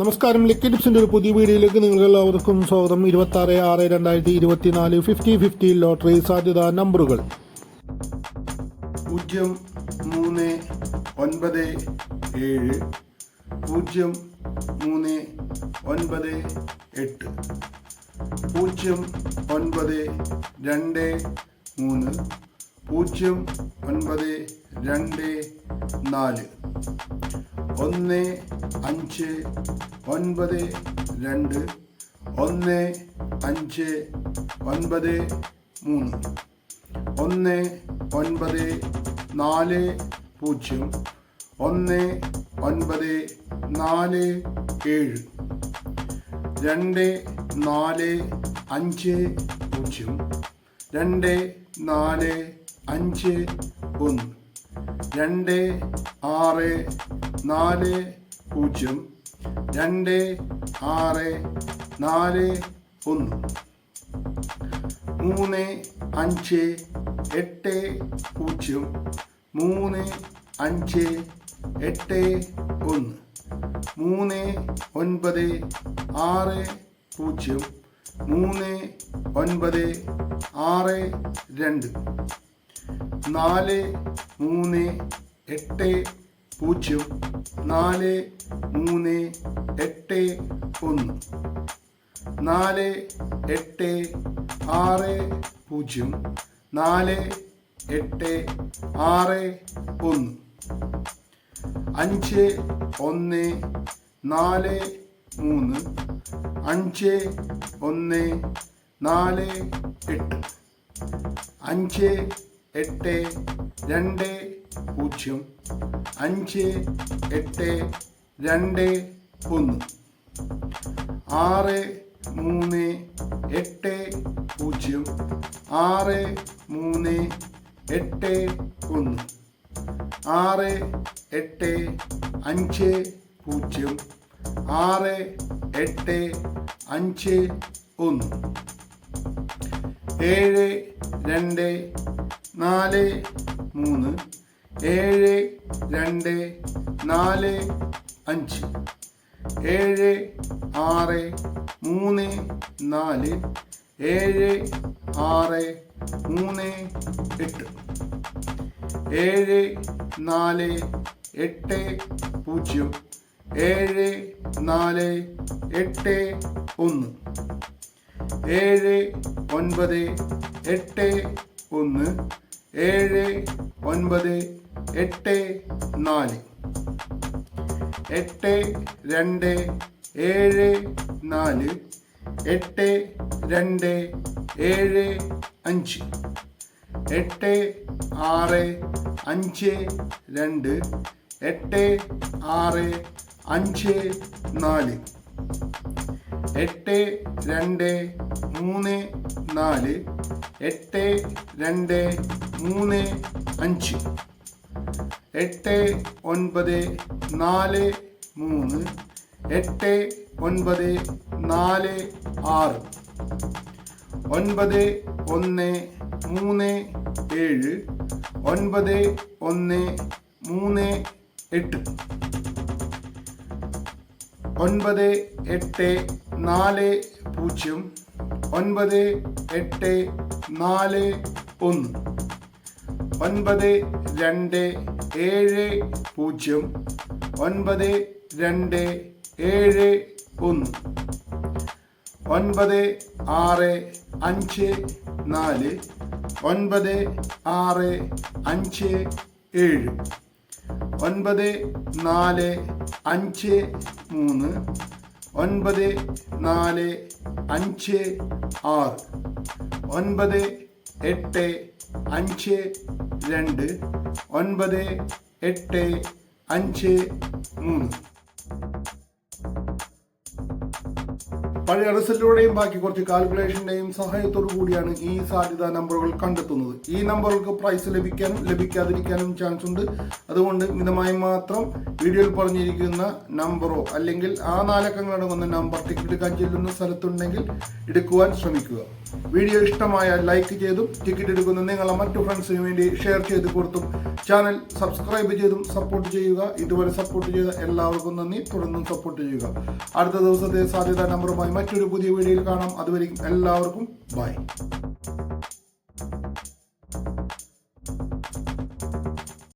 നമസ്കാരം. ലിക്വിഡ് ടിപ്സിന്റെ ഒരു പുതിയ വീഡിയോയിലേക്ക് നിങ്ങൾക്ക് എല്ലാവർക്കും സ്വാഗതം. ഇരുപത്തി ആറ് ആറ് രണ്ടായിരത്തി ഇരുപത്തിനാല് ഫിഫ്റ്റി ഫിഫ്റ്റി ലോട്ടറി സാധ്യതാ നമ്പറുകൾ. പൂജ്യം മൂന്ന് ഒൻപത് ഏഴ് പൂജ്യം മൂന്ന് ഒൻപത് എട്ട് പൂജ്യം ഒൻപത് രണ്ട് മൂന്ന് പൂജ്യം ഒൻപത് രണ്ട് നാല്. ഒന്ന് അഞ്ച് ഒൻപത് രണ്ട് ഒന്ന് അഞ്ച് ഒൻപത് മൂന്ന് ഒന്ന് ഒൻപത് നാല് പൂജ്യം ഒന്ന് ഒൻപത് നാല് ഏഴ് രണ്ട് നാല് അഞ്ച് പൂജ്യം രണ്ട് നാല് അഞ്ച് ഒന്ന് രണ്ട് ആറ് നാല് പൂജ്യം. രണ്ട് ആറ് നാല് ഒന്ന്. മൂന്ന് അഞ്ച് എട്ട് പൂജ്യം. മൂന്ന് അഞ്ച് എട്ട് ഒന്ന്. മൂന്ന് ഒൻപത് ആറ് പൂജ്യം. മൂന്ന് ഒൻപത് ആറ് രണ്ട്. നാല് മൂന്ന് എട്ട് പൂജ്യം നാല് മൂന്ന് എട്ട് ഒന്ന്. നാല് എട്ട് ആറ് പൂജ്യം നാല് എട്ട് ആറ് ഒന്ന്. അഞ്ച് ഒന്ന് നാല് മൂന്ന്. അഞ്ച് ഒന്ന് നാല് എട്ട്. അഞ്ച് എട്ട് രണ്ട് പൂജ്യം. അഞ്ച് എട്ട് രണ്ട് ഒന്ന്. ആറ് മൂന്ന് എട്ട് പൂജ്യം. ആറ് മൂന്ന് എട്ട് ഒന്ന്. ആറ് എട്ട് അഞ്ച് പൂജ്യം. ആറ് എട്ട് അഞ്ച് ഒന്ന്. ഏഴ് രണ്ട് നാല് മൂന്ന്. ഏഴ് രണ്ട് നാല് അഞ്ച്. ഏഴ് ആറ് മൂന്ന് നാല്. ഏഴ് ആറ് മൂന്ന് എട്ട്. ഏഴ് നാല് എട്ട് പൂജ്യം. ഏഴ് നാല് എട്ട് ഒന്ന്. ഏഴ് ഒൻപത് എട്ട് ഒന്ന്. ഏഴ് ഒൻപത് എട്ട് നാല്. എട്ട് രണ്ട് ഏഴ് നാല്. എട്ട് രണ്ട് ഏഴ് അഞ്ച്. എട്ട് ആറ് അഞ്ച് രണ്ട്. എട്ട് ആറ് അഞ്ച് നാല്. എട്ട് രണ്ട് മൂന്ന് നാല്. എട്ട് രണ്ട് മൂന്ന് അഞ്ച്. എട്ട് ഒൻപത് നാല് മൂന്ന് എട്ട് ഒൻപത് നാല് ആറ് ഒൻപത് ഒന്ന് മൂന്ന് ഏഴ് ഒൻപത് ഒന്ന് മൂന്ന് എട്ട് ഒൻപത് എട്ട് നാല് പൂജ്യം ഒൻപത് എട്ട് നാല് ഒന്ന് ഒൻപത് രണ്ട് ഏഴ് പൂജ്യം ഒൻപത് രണ്ട് ഏഴ് ഒന്ന്. ഒൻപത് ആറ് അഞ്ച് നാല്. ഒൻപത് ആറ് അഞ്ച് ഏഴ്. ഒൻപത് നാല് അഞ്ച് മൂന്ന്. ഒൻപത് നാല് അഞ്ച് ആറ്. ഒൻപത് എട്ട് അഞ്ച് രണ്ട്. ഒൻപത് എട്ട് അഞ്ച് മൂന്ന് പഴയ റിസൾട്ടിലൂടെയും ബാക്കി കുറച്ച് കാൽക്കുലേഷന്റെയും സഹായത്തോടു കൂടിയാണ് ഈ സാധ്യത നമ്പറുകൾ കണ്ടെത്തുന്നത്. ഈ നമ്പറുകൾക്ക് പ്രൈസ് ലഭിക്കാനും ലഭിക്കാതിരിക്കാനും ചാൻസ് ഉണ്ട്. അതുകൊണ്ട് മിതമായി മാത്രം വീഡിയോയിൽ പറഞ്ഞിരിക്കുന്ന നമ്പറോ അല്ലെങ്കിൽ ആ നാലക്കങ്ങൾ അടങ്ങുന്ന നമ്പർ ടിക്കറ്റ് എടുക്കാൻ ചെല്ലുന്ന സ്ഥലത്തുണ്ടെങ്കിൽ എടുക്കുവാൻ ശ്രമിക്കുക. വീഡിയോ ഇഷ്ടമായ ലൈക്ക് ചെയ്തും ടിക്കറ്റ് എടുക്കുന്ന നിങ്ങളെ മറ്റു ഫ്രണ്ട്സിന് വേണ്ടി ഷെയർ ചെയ്ത് കൊടുത്തും ചാനൽ സബ്സ്ക്രൈബ് ചെയ്തും സപ്പോർട്ട് ചെയ്യുക. ഇതുവരെ സപ്പോർട്ട് ചെയ്ത എല്ലാവർക്കും നന്ദി. തുടർന്നും സപ്പോർട്ട് ചെയ്യുക. അടുത്ത ദിവസത്തെ സാധ്യതാ നമ്പറുമായി മറ്റൊരു പുതിയ വീഡിയോയിൽ കാണാം. അതുവരെയും എല്ലാവർക്കും ബൈ.